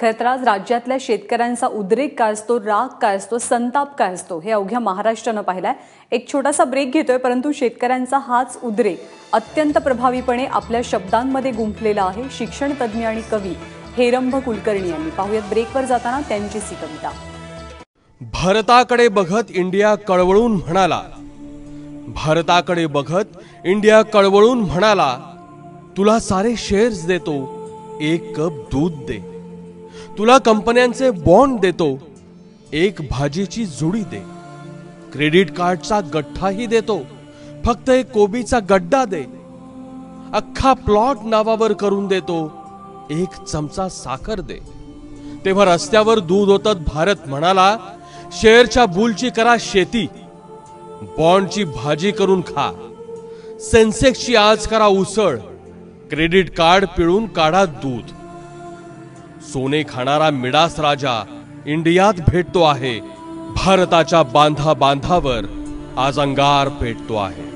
खरं तर आज राज्यातल्या शेतकऱ्यांचा उद्रेक काय असतो राग काय असतो संताप काय असतो हे अवघ्या महाराष्ट्रानं पाहिलाय. एक छोटासा ब्रेक घेतोय परंतु शेतकऱ्यांचा हाच उद्रेक अत्यंत प्रभावीपणे आपल्या शब्दांमध्ये गुंफलेला आहे. शिक्षण तज्ञ आणि कवी हेरंभ कुलकर्णी यांनी. पाहूयात ब्रेकवर जाताना त्यांचीच ही कविता. भारताकडे बघत इंडिया कळवळून म्हणाला. भारताकडे बघत इंडिया कळवळून म्हणाला तुला सारे शेअर्स देतो एक कप दूध दे. तुला कंपन्यांचे बॉन्ड देतो. एक भाजीची जुडी दे. क्रेडिट कार्डचा गठ्ठाही देतो. फक्त एक कोबीचा गड्डा दे. अख्खा प्लॉट नावावर करून देतो. एक चमचा साखर दे. तेव्हा रस्त्यावर दूध होतात भारत म्हणाला शेअरच्या बुलची करा शेती. बॉन्डची भाजी करून खा. सेन्सेक्सची आज करा उसळ. क्रेडिट कार्ड पिळून काढा दूध. सोने खाणारा मिडास राजा इंडियात भेटतो आहे. भारताच्या बांधा बांधावर आज अंगार पेटतो आहे.